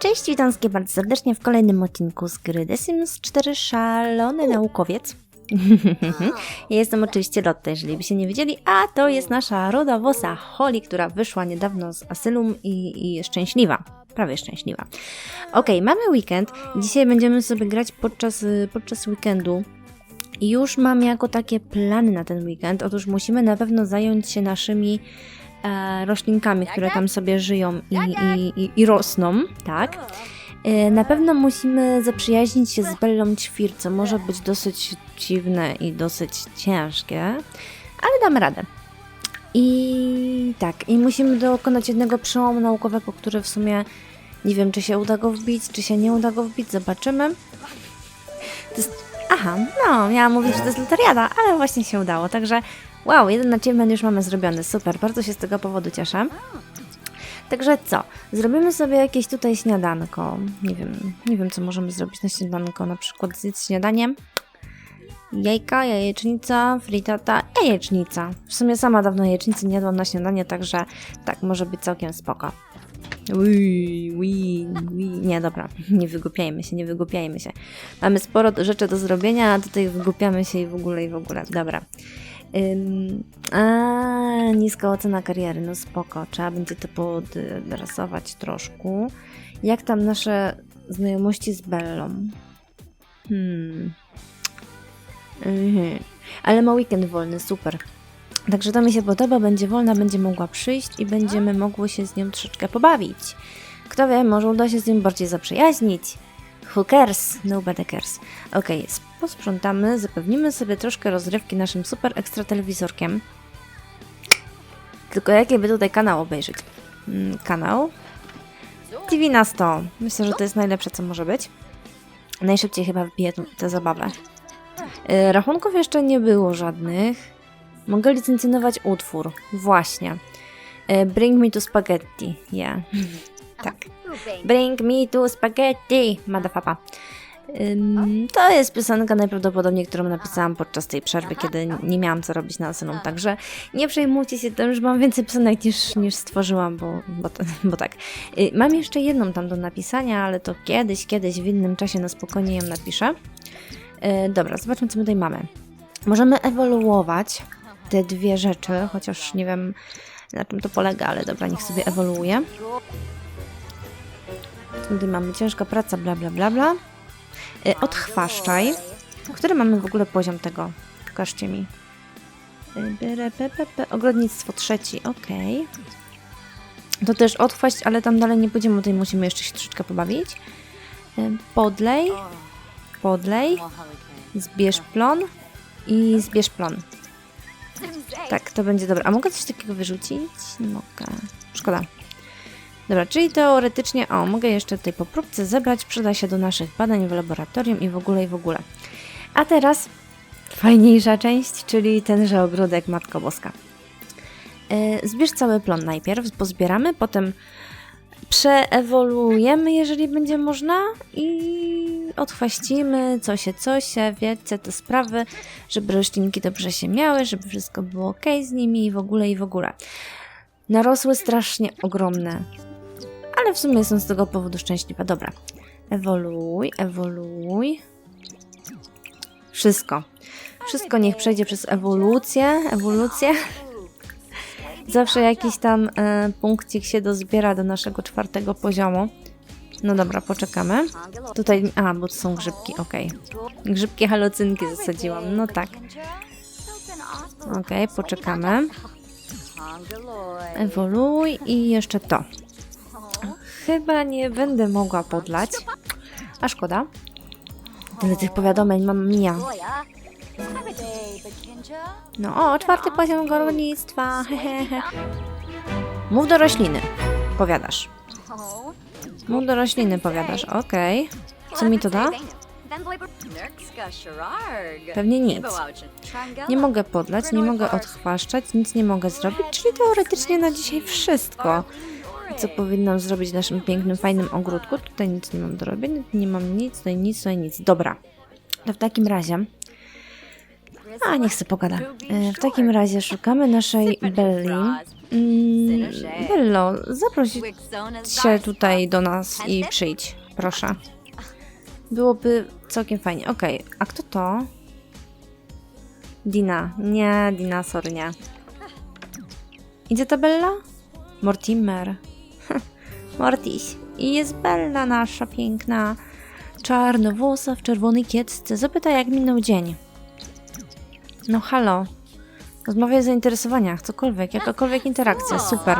Cześć, witam wszystkich bardzo serdecznie w kolejnym odcinku z gry The Sims 4 Szalony Naukowiec. ja jestem oczywiście Lotte, jeżeli by się nie wiedzieli, a to jest nasza roda wosa Holly, która wyszła niedawno z asylum i, i jest szczęśliwa. Prawie szczęśliwa. Okej, mamy weekend. Dzisiaj będziemy sobie grać podczas, y, podczas weekendu. I już mam jako takie plany na ten weekend. Otóż musimy na pewno zająć się naszymi roślinkami, które tam sobie żyją i, i, i, i rosną, tak? E, na pewno musimy zaprzyjaźnić się z Bellą Ćwir, co może być dosyć dziwne i dosyć ciężkie, ale damy radę. I tak, i musimy dokonać jednego przełomu naukowego, który w sumie nie wiem, czy się uda go wbić, czy się nie uda go wbić, zobaczymy. To jest... Aha, no, miałam mówić, że to jest loteriada, ale właśnie się udało, także wow, jeden achievement już mamy zrobiony, super, bardzo się z tego powodu cieszę. Także co? Zrobimy sobie jakieś tutaj śniadanko. Nie wiem, nie wiem co możemy zrobić na śniadanko. Na przykład zjeść śniadanie. Jajka, jajecznica, fritata, jajecznica. W sumie sama dawno jajecznicy nie jadłam na śniadanie, także tak, może być całkiem spoko. Ui, ui, ui. Nie, dobra, nie wygłupiajmy się, nie wygłupiajmy się. Mamy sporo rzeczy do zrobienia, a tutaj wygłupiamy się i w ogóle, i w ogóle. Dobra. Ym, a, niska ocena kariery, no spoko. Trzeba będzie to podrasować troszkę. Jak tam nasze znajomości z Bellą? Hmm. Mhm. Ale ma weekend wolny, super. Także to mi się podoba, będzie wolna, będzie mogła przyjść i będziemy mogły się z nią troszeczkę pobawić. Kto wie, może uda się z nią bardziej zaprzyjaźnić. Who cares? Nobody cares. Okay, posprzątamy, zapewnimy sobie troszkę rozrywki naszym super ekstra telewizorkiem. Tylko jaki by tutaj kanał obejrzeć? Mm, kanał? TV na 100. Myślę, że to jest najlepsze, co może być. Najszybciej chyba wbiję tę zabawę. Yy, rachunków jeszcze nie było żadnych. Mogę licencjonować utwór. Właśnie. Yy, bring me to spaghetti. Yeah. tak. Bring me to spaghetti, madafapa. Ym, to jest piosenka najprawdopodobniej, którą napisałam podczas tej przerwy, kiedy nie miałam co robić na asylum, także nie przejmujcie się tym, że mam więcej piosenek niż, niż stworzyłam, bo, bo, bo tak. Y, mam jeszcze jedną tam do napisania, ale to kiedyś, kiedyś w innym czasie na spokojnie ją napiszę. Y, dobra, zobaczmy co my tutaj mamy. Możemy ewoluować te dwie rzeczy, chociaż nie wiem na czym to polega, ale dobra, niech sobie ewoluuje. Tutaj mamy ciężka praca, bla bla bla bla. Yy, odchwaszczaj. Który mamy w ogóle poziom tego? Pokażcie mi. Yy, Ogrodnictwo trzeci, ok. To też odchwaść, ale tam dalej nie pójdziemy, tutaj musimy jeszcze się troszeczkę pobawić. Yy, podlej. Podlej. Zbierz plon. I zbierz plon. Tak, to będzie dobre. A mogę coś takiego wyrzucić? Nie mogę. Szkoda. Dobra, czyli teoretycznie, o, mogę jeszcze tutaj po próbce zebrać, przyda się do naszych badań w laboratorium i w ogóle, i w ogóle. A teraz fajniejsza część, czyli tenże ogródek Matko Boska. Yy, zbierz cały plon najpierw, pozbieramy, potem przeewoluujemy, jeżeli będzie można i odchwaścimy, co się, co się, wiecie, te sprawy, żeby roślinki dobrze się miały, żeby wszystko było ok z nimi i w ogóle, i w ogóle. Narosły strasznie ogromne ale w sumie jestem z tego powodu szczęśliwa. Dobra. Ewoluuj, ewoluuj. Wszystko. Wszystko niech przejdzie przez ewolucję, ewolucję. Zawsze jakiś tam e, punkcik się dozbiera do naszego czwartego poziomu. No dobra, poczekamy. Tutaj, a, bo to są grzybki, ok. Grzybki halucynki zasadziłam, no tak. Ok, poczekamy. Ewoluuj i jeszcze to chyba nie będę mogła podlać. A szkoda. Tyle tych powiadomień mam mija. No o, czwarty poziom górnictwa. Hehehe. Mów do rośliny. Powiadasz. Mów do rośliny, powiadasz. Okej. Okay. Co mi to da? Pewnie nic. Nie mogę podlać, nie mogę odchwaszczać, nic nie mogę zrobić, czyli teoretycznie na dzisiaj wszystko co powinnam zrobić w naszym pięknym, fajnym ogródku. Tutaj nic nie mam do robienia, nie mam nic, tutaj nic, tutaj nic. Dobra, to w takim razie... A, niech sobie pogada. E, w takim razie szukamy naszej Belli. Mm, Bello, zaproś się tutaj do nas i przyjdź, proszę. Byłoby całkiem fajnie. Okej, a kto to? Dina. Nie, Dina, sorry, nie. Idzie ta Bella? Mortimer. Mortis. I jest Bella nasza piękna. Czarnowłosa w czerwonej kiecce. Zapytaj, jak minął dzień. No halo. Rozmawiaj o zainteresowaniach, cokolwiek, jakakolwiek interakcja, super.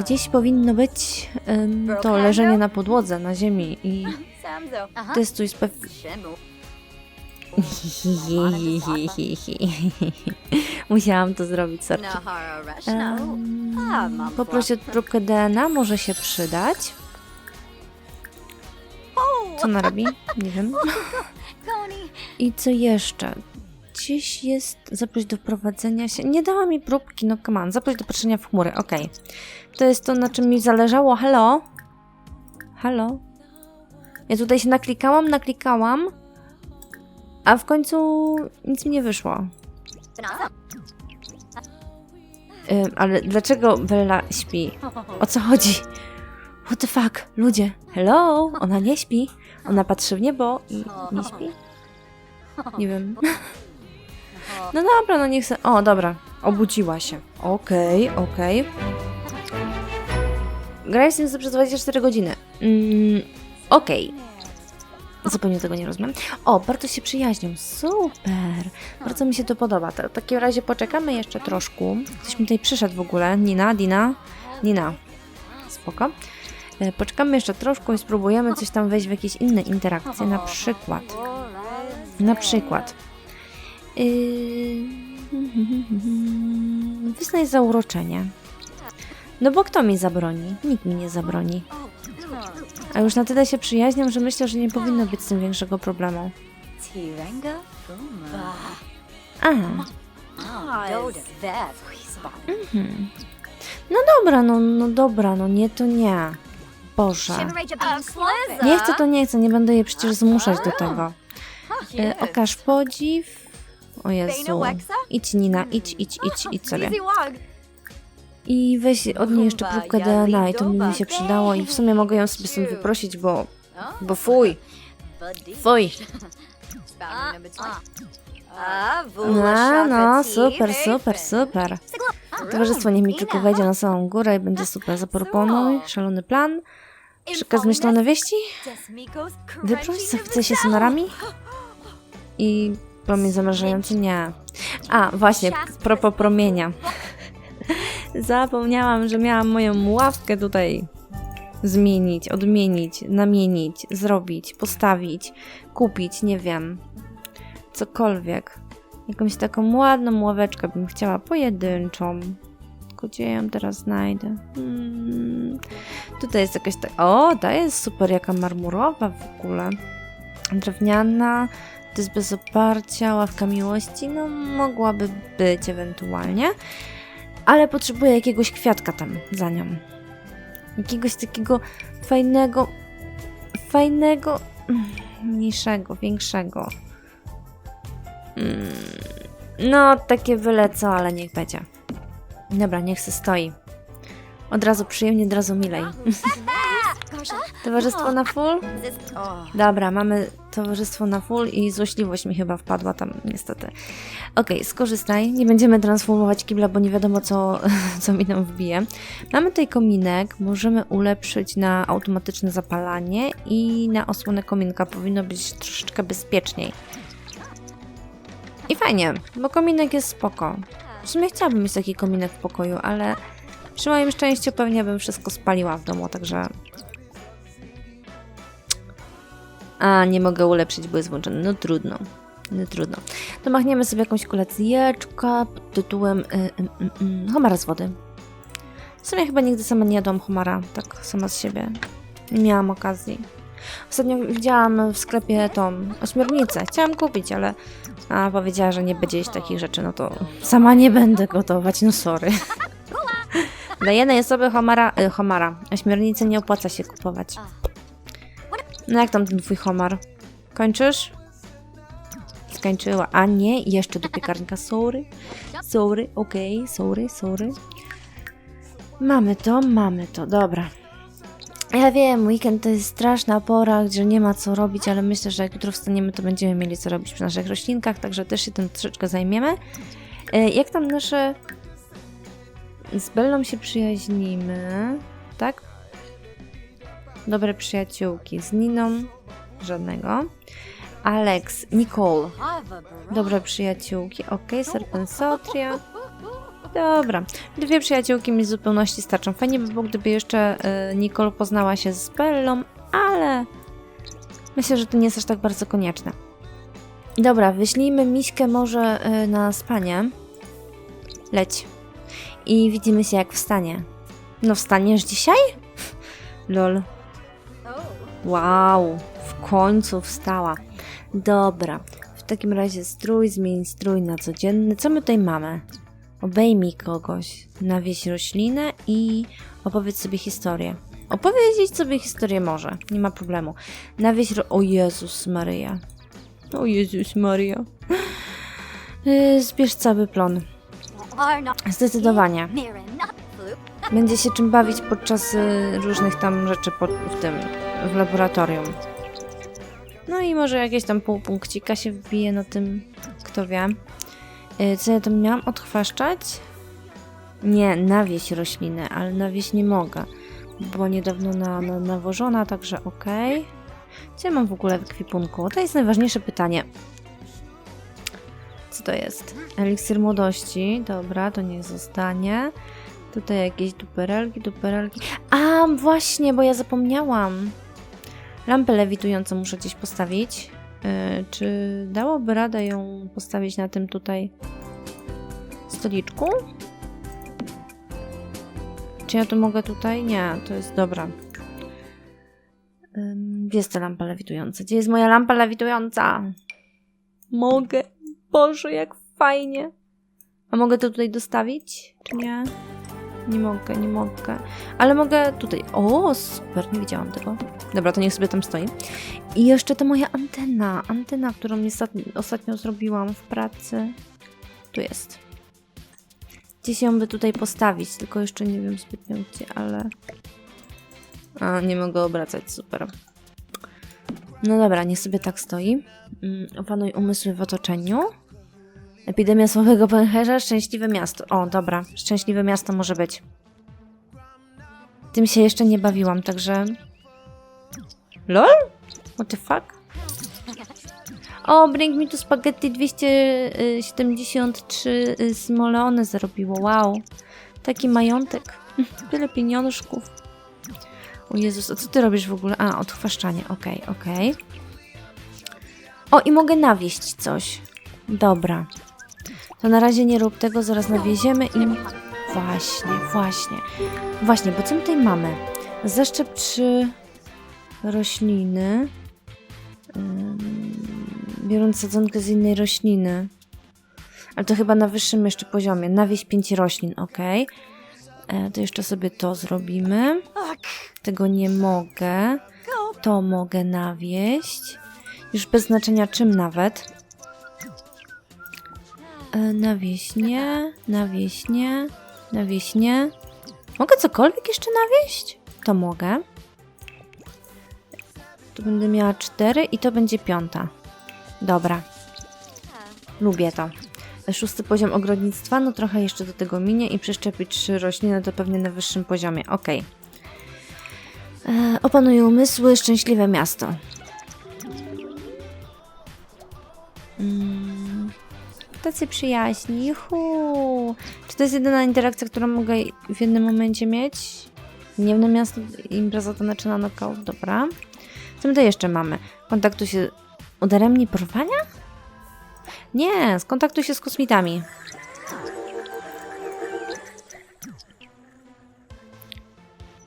Gdzieś powinno być to leżenie na podłodze, na ziemi i testuj spew... Musiałam to zrobić, sorry. Em, Poproś o próbkę DNA, może się przydać. Co ona robi? Nie wiem. I co jeszcze? Gdzieś jest zaproś do wprowadzenia się. Nie dała mi próbki, no come on. Zaproś do patrzenia w chmury, okej. To jest to, na czym mi zależało. Halo? Halo? Ja tutaj się naklikałam, naklikałam, a w końcu nic mi nie wyszło. Ale dlaczego Bella śpi? O co chodzi? What the fuck? Ludzie, hello? Ona nie śpi. Ona patrzy w niebo i nie śpi? Nie wiem. No dobra, no niech se... O, dobra. Obudziła się. Okej, okej. Gra jest przez 24 godziny. Mm, okej. Zupełnie tego nie rozumiem. O, bardzo się przyjaźnią. Super. Bardzo mi się to podoba. To w takim razie poczekamy jeszcze troszkę. Ktoś mi tutaj przyszedł w ogóle. Nina, Dina. Nina. Spoko. E, Poczekamy jeszcze troszkę i spróbujemy coś tam wejść w jakieś inne interakcje. Na przykład. Na przykład. Yy... Wyznaj zauroczenie. No bo kto mi zabroni? Nikt mi nie zabroni. A już na tyle się przyjaźniam, że myślę, że nie powinno być z tym większego problemu. Aha. Mhm. No dobra, no, no dobra, no nie to nie. Boże. Nie chcę to nie chcę, nie będę jej przecież zmuszać do tego. E, okaż podziw. O Jezu. Idź Nina, idź, idź, idź, idź sobie. I weź od niej jeszcze próbkę DNA i to mi się przydało i w sumie mogę ją sobie stąd wyprosić, bo... Bo fuj, fuj. No, no, super, super, super. Towarzystwo niech mi tylko wejdzie na samą górę i będzie super. Zaproponuj, szalony plan. Przekaz myślone wieści. Wyproś, zachwycę się sonarami. I promień zamrażający? Nie. A, właśnie, propos promienia. Zapomniałam, że miałam moją ławkę tutaj zmienić, odmienić, namienić, zrobić, postawić, kupić, nie wiem. Cokolwiek. Jakąś taką ładną ławeczkę bym chciała, pojedynczą. Tylko gdzie ją teraz znajdę? Hmm. Tutaj jest jakaś ta... O, ta jest super, jaka marmurowa w ogóle. Drewniana, to jest bez oparcia, ławka miłości, no mogłaby być ewentualnie. Ale potrzebuję jakiegoś kwiatka tam za nią. Jakiegoś takiego fajnego, fajnego, mm, mniejszego, większego. Mm, No, takie byle co, ale niech będzie. Dobra, niech se stoi. Od razu przyjemnie, od razu milej. Towarzystwo na full? Dobra, mamy towarzystwo na full i złośliwość mi chyba wpadła tam, niestety. Okej, skorzystaj. Nie będziemy transformować kibla, bo nie wiadomo, co, co mi tam wbije. Mamy tutaj kominek, możemy ulepszyć na automatyczne zapalanie i na osłonę kominka. Powinno być troszeczkę bezpieczniej. I fajnie, bo kominek jest spoko. W sumie chciałabym mieć taki kominek w pokoju, ale przy moim szczęściu pewnie bym wszystko spaliła w domu, także A, nie mogę ulepszyć, bo jest włączony. No trudno. No trudno. To machniemy sobie jakąś kolacjeczkę pod tytułem y, y, y, y, Homara z wody. W sumie chyba nigdy sama nie jadłam homara, tak sama z siebie. Nie miałam okazji. Ostatnio widziałam w sklepie tą ośmiornicę. Chciałam kupić, ale a powiedziała, że nie będzie jeść takich rzeczy, no to sama nie będę gotować, no sorry. Dla jednej osoby homara, y, homara, ośmiornicy nie opłaca się kupować. No jak tam ten twój homar? Kończysz? Skończyła. A nie, jeszcze do piekarnika. Sorry. Sorry, okej, sorry, sorry. Mamy to, mamy to, dobra. Ja wiem, weekend to jest straszna pora, gdzie nie ma co robić, ale myślę, że jak jutro wstaniemy, to będziemy mieli co robić przy naszych roślinkach, także też się tym troszeczkę zajmiemy. E, Jak tam nasze... Z Bellą się przyjaźnimy, tak? Dobre przyjaciółki. Z Niną żadnego. Alex, Nicole, dobre przyjaciółki. Okej, Serpensotria. Dobra, dwie przyjaciółki mi w zupełności starczą. Fajnie by było, gdyby jeszcze y, Nicole poznała się z Bellą, ale myślę, że to nie jest aż tak bardzo konieczne. Dobra, wyślijmy Miśkę może y, na spanie. Leć. I widzimy się jak wstanie. No wstaniesz dzisiaj? Lol. Wow, w końcu wstała. Dobra, w takim razie strój, zmień strój na codzienny. Co my tutaj mamy? Obejmij kogoś, nawieź roślinę i opowiedz sobie historię. Opowiedzieć sobie historię może, nie ma problemu. Nawieź ro... O Jezus Maryja. O Jezus Maria. Yy, Zbierz cały plon. Zdecydowanie. Będzie się czym bawić podczas y, różnych tam rzeczy w tym, w laboratorium. No i może jakieś tam półpunkcika się wbije na tym, kto wie. Y, Co ja tam miałam? Odchwaszczać? Nie, nawieść roślinę, ale nawieść nie mogę. Była niedawno na, na, nawożona, także okej. Co ja mam w ogóle w ekwipunku? To jest najważniejsze pytanie. Co to jest? Eliksir młodości. Dobra, to niech zostanie. Tutaj jakieś duperelki, duperelki. A, właśnie, bo ja zapomniałam. Lampę lewitującą muszę gdzieś postawić. Yy, czy dałoby radę ją postawić na tym tutaj stoliczku? Czy ja to mogę tutaj? Nie, to jest dobra. Ym, Gdzie jest ta lampa lewitująca? Gdzie jest moja lampa lewitująca? Mogę. Boże, jak fajnie. A mogę to tutaj dostawić? Czy nie? Nie mogę, nie mogę. Ale mogę tutaj. O, super, nie widziałam tego. Dobra, to niech sobie tam stoi. I jeszcze to moja antena. Antena, którą ostatnio zrobiłam w pracy. Tu jest. Gdzieś ją by tutaj postawić, tylko jeszcze nie wiem zbytnio gdzie, ale... A, nie mogę obracać, super. No dobra, niech sobie tak stoi. Mm, Opanuj umysły w otoczeniu. Epidemia słabego pęcherza, szczęśliwe miasto. O, dobra, szczęśliwe miasto może być. Tym się jeszcze nie bawiłam, także... LOL? What the fuck? O, bring me to spaghetti 273 y, smolony zarobiło, wow. Taki majątek. Tyle pieniążków. O Jezus, a co ty robisz w ogóle? A, odchwaszczanie, okej, okej. O, i mogę nawieść coś. Dobra. To na razie nie rób tego, zaraz nawieziemy i... Właśnie, właśnie. Właśnie, bo co my tutaj mamy? Zaszczep trzy rośliny. Biorąc sadzonkę z innej rośliny. Ale to chyba na wyższym jeszcze poziomie. Nawieź pięć roślin, ok. E, to jeszcze sobie to zrobimy. Tego nie mogę. To mogę nawieść. Już bez znaczenia czym nawet. E, nawieść nie, nawieść nie, nawieść nie. Mogę cokolwiek jeszcze nawieść? To mogę. Tu będę miała cztery i to będzie piąta. Dobra. Lubię to. Szósty poziom ogrodnictwa, no trochę jeszcze do tego minie i przeszczepić trzy rośliny to pewnie na wyższym poziomie. Ok. E, opanuj umysły, szczęśliwe miasto. Mm, tacy przyjaźni, juhu. Czy to jest jedyna interakcja, którą mogę w jednym momencie mieć? Dniewne miasto, impreza taneczna knockout, dobra. Co my to jeszcze mamy? Kontaktuj się udaremni porwania? Nie, skontaktuj się z kosmitami.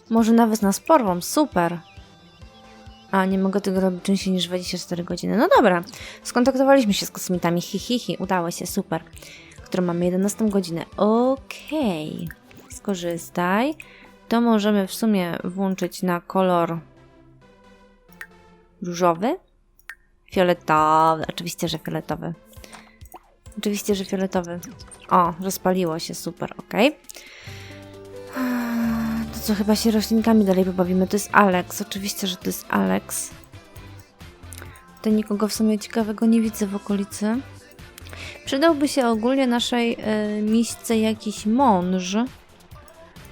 Może nawet nas porwą, super. A, nie mogę tego robić częściej niż 24 godziny. No dobra, skontaktowaliśmy się z kosmitami, hi, hi, hi. udało się, super. Którą mamy 11 godzinę. Okej, skorzystaj. To możemy w sumie włączyć na kolor różowy, fioletowy, oczywiście, że fioletowy. Oczywiście, że fioletowy. O, rozpaliło się, super, ok. Co, chyba się roślinkami dalej pobawimy. To jest Alex, oczywiście, że to jest Alex. Tutaj nikogo w sumie ciekawego nie widzę w okolicy. Przydałby się ogólnie naszej y, miśce jakiś mąż.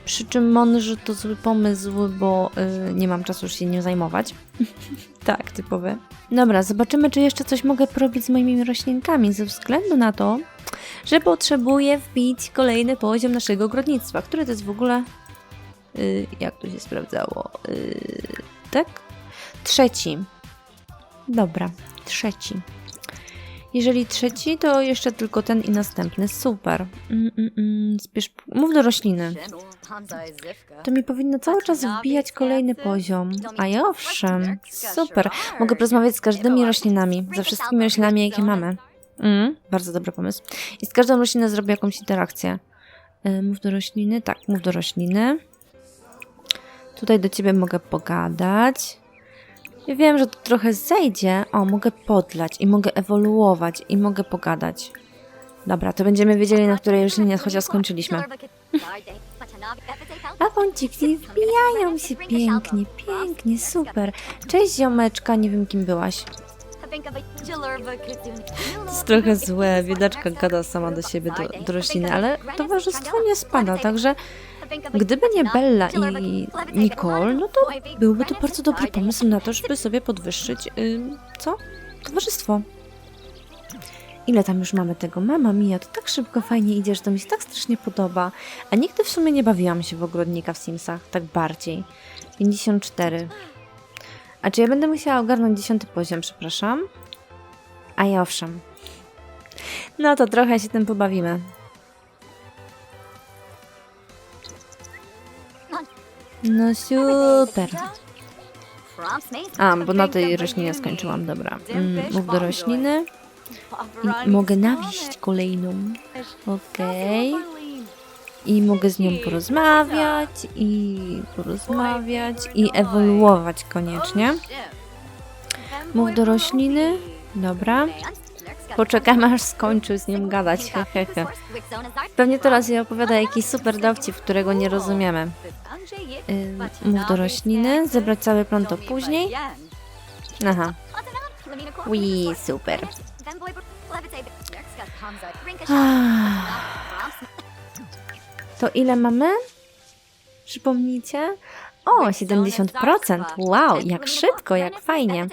Przy czym mąż to zły pomysł, bo y, nie mam czasu już się nim zajmować. tak, typowe. Dobra, zobaczymy, czy jeszcze coś mogę porobić z moimi roślinkami, ze względu na to, że potrzebuję wbić kolejny poziom naszego ogrodnictwa, który to jest w ogóle. Y, jak to się sprawdzało? Y, tak? Trzeci. Dobra, trzeci. Jeżeli trzeci, to jeszcze tylko ten i następny. Super. Mm, mm, mm. Mów do rośliny. To mi powinno cały czas wbijać kolejny poziom. A ja owszem, super. Mogę porozmawiać z każdymi roślinami, ze wszystkimi roślinami, jakie mamy. Mm, bardzo dobry pomysł. I z każdą rośliną zrobię jakąś interakcję. Y, Mów do rośliny? Tak, mów do rośliny. Tutaj do ciebie mogę pogadać. Ja wiem, że to trochę zejdzie. O, mogę podlać i mogę ewoluować i mogę pogadać. Dobra, to będziemy wiedzieli, na której roślinie chociaż skończyliśmy. A bąciki wbijają się pięknie, pięknie, super. Cześć ziomeczka, nie wiem kim byłaś. To jest trochę złe, biedaczka gada sama do siebie, do, do rośliny, ale towarzystwo nie spada, także gdyby nie Bella i Nicole, no to byłby to bardzo dobry pomysł na to, żeby sobie podwyższyć, co? Towarzystwo. Ile tam już mamy tego? Mama mia, to tak szybko, fajnie idzie, że to mi się tak strasznie podoba. A nigdy w sumie nie bawiłam się w ogrodnika w Simsach, tak bardziej. 54. A czy ja będę musiała ogarnąć 10 poziom, przepraszam? A ja owszem. No to trochę się tym pobawimy. No super. A, bo na tej roślinie skończyłam, dobra. Mm, mów do rośliny. I mogę nawieść kolejną. Okej. I mogę z nią porozmawiać i porozmawiać i ewoluować koniecznie. Mów do rośliny. Dobra. Poczekamy aż skończy z nią gadać. Pewnie teraz jej opowiada jakiś super dowcip, którego nie rozumiemy. Ym, mów do rośliny. Zebrać cały plan to później. Aha. Ui, super. To ile mamy? Przypomnijcie? O, 70%. Wow, jak szybko, jak fajnie.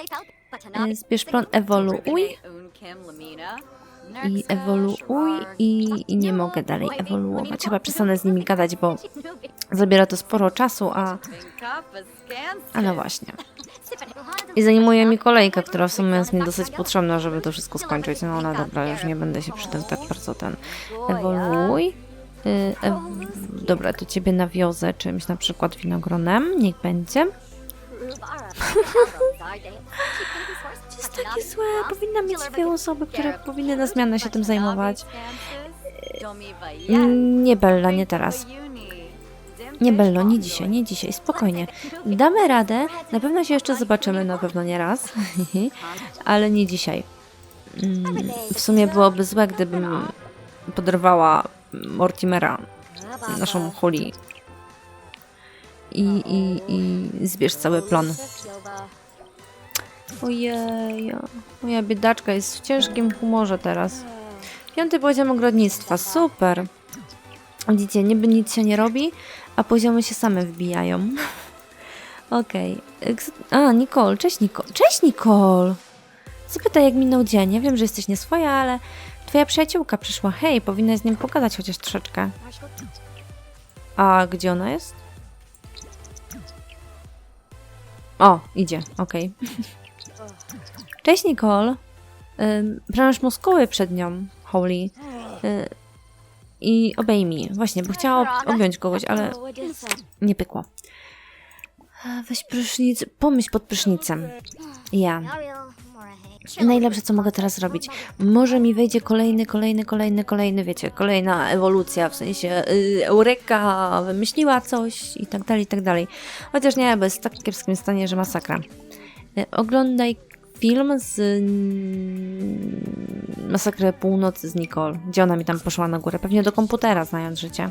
Zbierz plon ewoluuj i ewoluuj i, i nie mogę dalej ewoluować. Chyba przestanę z nimi gadać, bo zabiera to sporo czasu, a... A no właśnie. I zajmuje mi kolejka, która w sumie jest mi dosyć potrzebna, żeby to wszystko skończyć. No ale dobra, już nie będę się przy tym tak bardzo ten... Ewoluuj. Y, ew... Dobra, to ciebie nawiozę czymś, na przykład winogronem. Niech będzie. To jest takie złe. Powinna mieć dwie osoby, które powinny na zmianę się tym zajmować. Nie Bella, nie teraz. Nie Bello, nie dzisiaj, nie dzisiaj, spokojnie. Damy radę, na pewno się jeszcze zobaczymy, na pewno nie raz, ale nie dzisiaj. Mm, W sumie byłoby złe, gdybym poderwała Mortimera, naszą Holly. I, i, i zbierz cały plon. Ojej, moja biedaczka jest w ciężkim humorze teraz. Piąty poziom ogrodnictwa, super. Widzicie, niby nic się nie robi, a poziomy się same wbijają. Okej. Eks- A, Nicole, cześć Nicole. Cześć Nicole! Zapytaj, jak minął dzień. Ja wiem, że jesteś nieswoja, ale twoja przyjaciółka przyszła. Hej, powinnaś z nim pogadać chociaż troszeczkę. A gdzie ona jest? O, idzie, okej. Cześć Nicole. Branż muskuły przed nią, Holly. I obejmij. Właśnie, bo chciała ob- objąć kogoś, ale nie pykło. Weź prysznic, pomyśl pod prysznicem. Ja. Najlepsze, co mogę teraz zrobić. Może mi wejdzie kolejny, kolejny, kolejny, kolejny, wiecie, kolejna ewolucja, w sensie yy, Eureka wymyśliła coś i tak dalej, i tak dalej. Chociaż nie, bo jest w tak kiepskim stanie, że masakra. Y, oglądaj film z mm, Masakry Północy z Nicole. Gdzie ona mi tam poszła na górę? Pewnie do komputera, znając życie.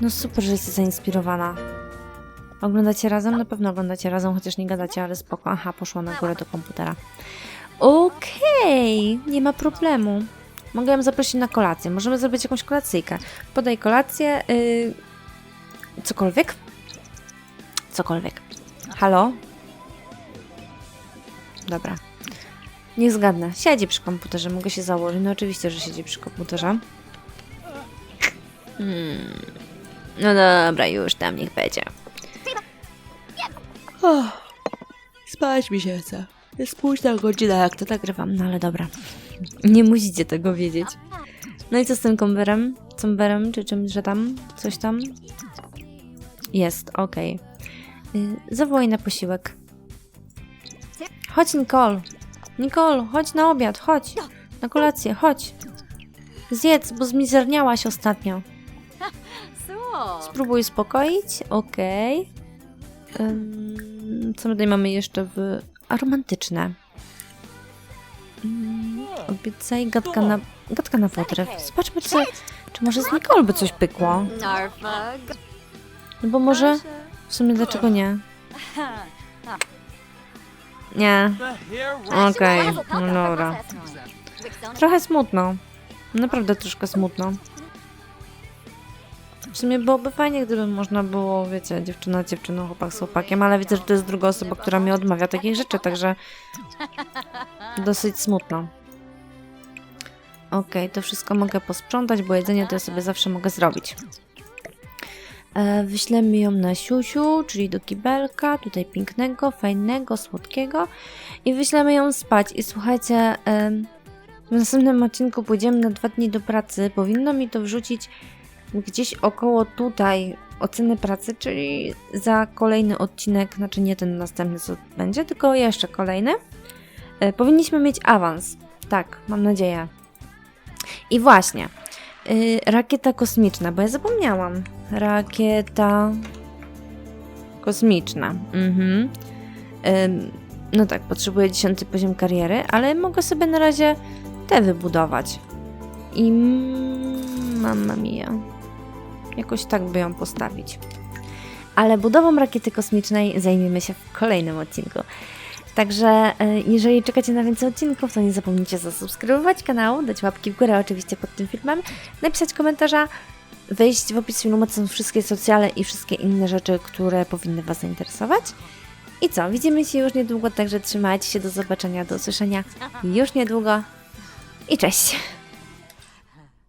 No super, że jesteś zainspirowana. Oglądacie razem? Na pewno oglądacie razem, chociaż nie gadacie, ale spoko. Aha, poszła na górę do komputera. Okej, nie ma problemu. Mogę ją zaprosić na kolację. Możemy zrobić jakąś kolacyjkę. Podaj kolację. Yy... Cokolwiek? Cokolwiek. Halo? Dobra. Niech zgadnę. Siedzi przy komputerze. Mogę się założyć. No oczywiście, że siedzi przy komputerze. Hmm. No dobra, już tam niech będzie. Oh, spać mi się chce. Jest późna godzina, jak to nagrywam. No ale dobra. Nie musicie tego wiedzieć. No i co z tym komberem? Comberem, czy czymś, że tam? Coś tam? Jest, okej. Y, Zawołaj na posiłek. Chodź, Nicole. Nicole, chodź na obiad, chodź. Na kolację, chodź. Zjedz, bo zmizerniałaś ostatnio. Spróbuj uspokoić. Okej. Ym, co my tutaj mamy jeszcze w... A, romantyczne. Obiecaj gadka na, gadka na potrew. Zobaczmy, czy, czy może z Nicole by coś pykło. No bo może... W sumie dlaczego nie? Nie. Okej, no dobra. Trochę smutno. Naprawdę troszkę smutno. W sumie byłoby fajnie, gdyby można było, wiecie, dziewczyna dziewczyną, chłopak z chłopakiem, ale widzę, że to jest druga osoba, która mi odmawia takich rzeczy, także dosyć smutno. Okej, to wszystko mogę posprzątać, bo jedzenie to ja sobie zawsze mogę zrobić. E, wyślemy ją na siusiu, czyli do kibelka, tutaj pięknego, fajnego, słodkiego i wyślemy ją spać. I słuchajcie, w następnym odcinku pójdziemy na dwa dni do pracy. Powinno mi to wrzucić gdzieś około tutaj oceny pracy, czyli za kolejny odcinek, znaczy nie ten następny, co będzie, tylko jeszcze kolejny. E, powinniśmy mieć awans. Tak, mam nadzieję. I właśnie, y, rakieta kosmiczna, bo ja zapomniałam. Rakieta kosmiczna. Mhm. Ym, no tak, potrzebuję 10 poziom kariery, ale mogę sobie na razie te wybudować. I mm, mamma mia. Jakoś tak by ją postawić. Ale budową rakiety kosmicznej zajmiemy się w kolejnym odcinku. Także y, jeżeli czekacie na więcej odcinków, to nie zapomnijcie zasubskrybować kanał, dać łapki w górę oczywiście pod tym filmem, napisać komentarza, wejść w opis filmu, to są wszystkie socjale i wszystkie inne rzeczy, które powinny Was zainteresować. I co, widzimy się już niedługo, także trzymajcie się, do zobaczenia, do usłyszenia już niedługo i cześć!